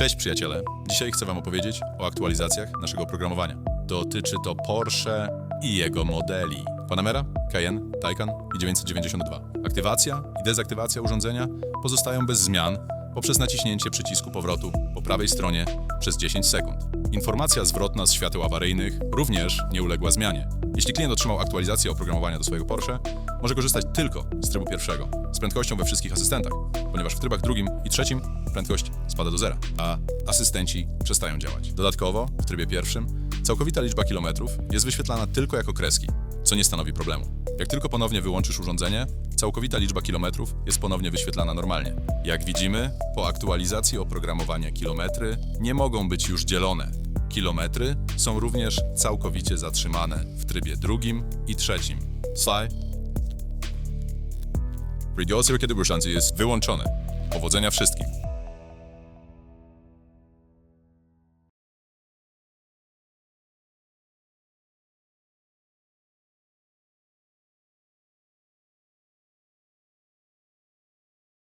Cześć przyjaciele! Dzisiaj chcę Wam opowiedzieć o aktualizacjach naszego oprogramowania. Dotyczy to Porsche i jego modeli. Panamera, Cayenne, Taycan i 992. Aktywacja i dezaktywacja urządzenia pozostają bez zmian poprzez naciśnięcie przycisku powrotu po prawej stronie przez 10 sekund. Informacja zwrotna z świateł awaryjnych również nie uległa zmianie. Jeśli klient otrzymał aktualizację oprogramowania do swojego Porsche, może korzystać tylko z trybu pierwszego, z prędkością we wszystkich asystentach, ponieważ w trybach drugim i trzecim prędkość spada do zera, a asystenci przestają działać. Dodatkowo, w trybie pierwszym, całkowita liczba kilometrów jest wyświetlana tylko jako kreski, co nie stanowi problemu. Jak tylko ponownie wyłączysz urządzenie, całkowita liczba kilometrów jest ponownie wyświetlana normalnie. Jak widzimy, po aktualizacji oprogramowania kilometry nie mogą być już dzielone. Kilometry są również całkowicie zatrzymane w trybie drugim i trzecim. Sly. Radio Circuit jest wyłączone. Powodzenia wszystkim.